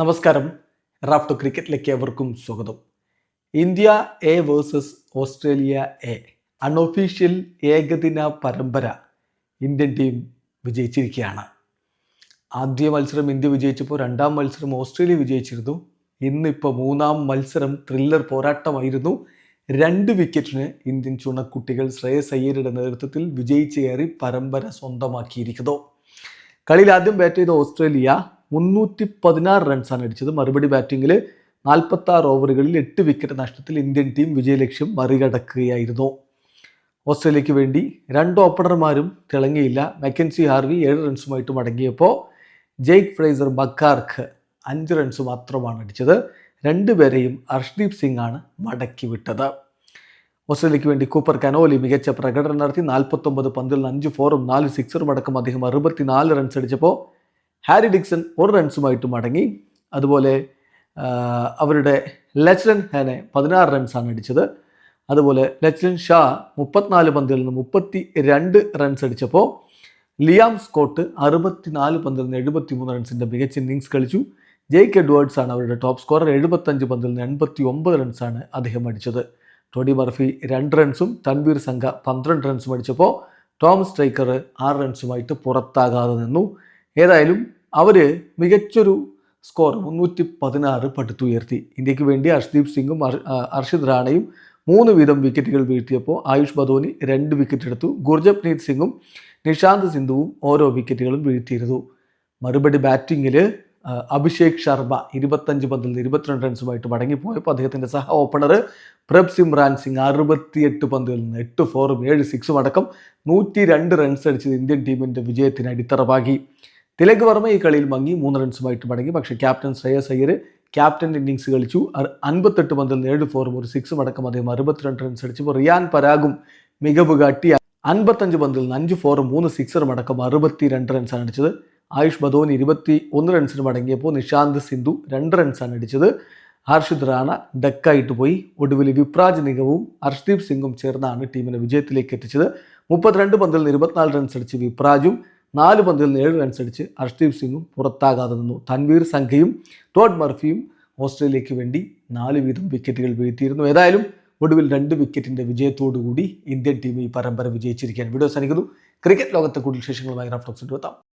നമസ്കാരം. റാഫ്റ്റോ ക്രിക്കറ്റിലേക്ക് ഏവർക്കും സ്വാഗതം. India A versus Australia A unofficial ഏകദിന പരമ്പര ഇന്ത്യൻ ടീം വിജയിച്ചിരിക്കുകയാണ്. ആദ്യ മത്സരം ഇന്ത്യ വിജയിച്ചപ്പോൾ രണ്ടാം മത്സരം ഓസ്ട്രേലിയ വിജയിച്ചിരുന്നു. ഇന്നിപ്പോൾ മൂന്നാം മത്സരം ത്രില്ലർ പോരാട്ടമായിരുന്നു. രണ്ട് വിക്കറ്റിന് ഇന്ത്യൻ ചുണക്കുട്ടികൾ ശ്രേയസ് അയ്യരുടെ നേതൃത്വത്തിൽ വിജയിച്ച് കയറി പരമ്പര സ്വന്തമാക്കിയിരിക്കുന്നു. കളിയിൽ ആദ്യം ബാറ്റ് ചെയ്ത ഓസ്ട്രേലിയ മുന്നൂറ്റി പതിനാറ് റൺസാണ് അടിച്ചത്. മറുപടി ബാറ്റിങ്ങിൽ നാൽപ്പത്തി ആറ് ഓവറുകളിൽ എട്ട് വിക്കറ്റ് നഷ്ടത്തിൽ ഇന്ത്യൻ ടീം വിജയലക്ഷ്യം മറികടക്കുകയായിരുന്നു. ഓസ്ട്രേലിയക്ക് വേണ്ടി രണ്ട് ഓപ്പണർമാരും തിളങ്ങിയില്ല. മെക്കൻസി ഹാർവി ഏഴ് റൺസുമായിട്ട് മടങ്ങിയപ്പോൾ ജെയ്ക്ക് ഫ്രൈസർ ബക്കാർക്ക് അഞ്ച് റൺസ് മാത്രമാണ് അടിച്ചത്. രണ്ടുപേരെയും അർഷ്ദീപ് സിംഗ് ആണ് മടക്കി വിട്ടത്. ഓസ്ട്രേലിയക്ക് വേണ്ടി കൂപ്പർ കനോലി മികച്ച പ്രകടനം നടത്തി. നാൽപ്പത്തൊമ്പത് പന്തിൽ അഞ്ച് ഫോറും നാല് സിക്സറും അടക്കം അദ്ദേഹം അറുപത്തിനാല് റൺസ് അടിച്ചപ്പോൾ ഹാരി ഡിക്സൺ ഒരു റൺസുമായിട്ട് മടങ്ങി. അതുപോലെ അവരുടെ ലച്ലൻ ഹാനെ പതിനാറ് റൺസാണ് അടിച്ചത്. അതുപോലെ ലച്ലൻ ഷാ മുപ്പത്തിനാല് പന്തിൽ നിന്ന് മുപ്പത്തി രണ്ട് റൺസ് അടിച്ചപ്പോൾ ലിയാം സ്കോട്ട് അറുപത്തിനാല് പന്തിൽ നിന്ന് എഴുപത്തി മൂന്ന് റൺസിന്റെ മികച്ച ഇന്നിങ്സ് കളിച്ചു. ജെയ്ക്ക് എഡ്വേർഡ്സ് ആണ് അവരുടെ ടോപ്പ് സ്കോറർ. എഴുപത്തഞ്ച് പന്തിൽ നിന്ന് എൺപത്തി ഒമ്പത് റൺസാണ് അദ്ദേഹം അടിച്ചത്. ടോഡി മർഫി രണ്ട് റൺസും തൻവീർ സംഘ പന്ത്രണ്ട് റൺസും അടിച്ചപ്പോൾ ടോം സ്ട്രൈക്കർ ആറ് റൺസുമായിട്ട് പുറത്താകാതെ നിന്നു. ഏതായാലും അവർ മികച്ചൊരു സ്കോർ മുന്നൂറ്റി പതിനാറ് പടുത്തുയർത്തി ഇന്ത്യയ്ക്ക് വേണ്ടി ഹർഷ്ദീപ് സിംഗും അർ- അർഷിദ് റാണയും മൂന്ന് വീതം വിക്കറ്റുകൾ വീഴ്ത്തിയപ്പോൾ ആയുഷ് ബദോനി രണ്ട് വിക്കറ്റ് എടുത്തു. ഗുർജപ്നീത് സിംഗും നിഷാന്ത് സിന്ധുവും ഓരോ വിക്കറ്റുകളും വീഴ്ത്തിയിരുന്നു. മറുപടി ബാറ്റിങ്ങിൽ അഭിഷേക് ശർമ്മ ഇരുപത്തഞ്ച് പന്തിൽ നിന്ന് ഇരുപത്തിരണ്ട് റൺസുമായിട്ട് മടങ്ങിപ്പോയപ്പോൾ അദ്ദേഹത്തിന്റെ സഹ ഓപ്പണർ പ്രബ് സിംറാൻ സിംഗ് അറുപത്തിയെട്ട് പന്തിൽ നിന്ന് എട്ട് ഫോറും ഏഴ് സിക്സും അടക്കം നൂറ്റി രണ്ട് റൺസ് അടിച്ചത് ഇന്ത്യൻ ടീമിന്റെ വിജയത്തിന് അടിത്തറവാകി തിലക് വർമ്മ ഈ കളിയിൽ മങ്ങി മൂന്ന് റൺസുമായിട്ട് മടങ്ങി. പക്ഷേ captain Shreyas Iyer captain innings കളിച്ചു. അൻപത്തെട്ട് പന്തിൽ ഏഴ് ഫോറും ഒരു സിക്സും അടക്കം അദ്ദേഹം അറുപത്തിരണ്ട് റൺസ് അടിച്ചപ്പോൾ റിയാൻ പരാഗും മികവ് കാട്ടി അൻപത്തഞ്ച് പന്തിൽ നിന്ന് അഞ്ച് ഫോറും മൂന്ന് സിക്സറും അടക്കം അറുപത്തി രണ്ട് റൺസാണ് അടിച്ചത്. ആയുഷ് ബദോനി ഇരുപത്തി ഒന്ന് റൺസിന് മടങ്ങിയപ്പോൾ നിഷാന്ത് സിന്ധു രണ്ട് റൺസാണ് അടിച്ചത്. ഹർഷിദ് റാണ ഡക്കായിട്ട് പോയി. ഒടുവിൽ വിപ്രാജ് നിഗവും ഹർഷ്ദീപ് സിംഗും ചേർന്നാണ് ടീമിനെ വിജയത്തിലേക്ക് എത്തിച്ചത്. മുപ്പത്തിരണ്ട് പന്തിൽ നിന്ന് ഇരുപത്തിനാല് റൺസ് അടിച്ച് വിപ്രാജും നാല് പന്തിൽ നിന്ന് ഏഴ് റൺസ് അടിച്ച് അർഷ്ദീപ് സിംഗും പുറത്താകാതെ നിന്നു. തൻവീർ സംഘയും ടോഡ് മർഫിയും ഓസ്ട്രേലിയയ്ക്ക് വേണ്ടി നാല് വീതം വിക്കറ്റുകൾ വീഴ്ത്തിയിരുന്നു. ഏതായാലും ഒടുവിൽ രണ്ട് വിക്കറ്റിന്റെ വിജയത്തോടുകൂടി ഇന്ത്യൻ ടീം ഈ പരമ്പര വിജയിച്ചിരിക്കുകയാണ്. വീഡിയോ സാധിക്കുന്നു ക്രിക്കറ്റ് ലോകത്തെ കൂടുതൽ വിശേഷങ്ങളുമായി റഫ്ലക്സ് എത്താം.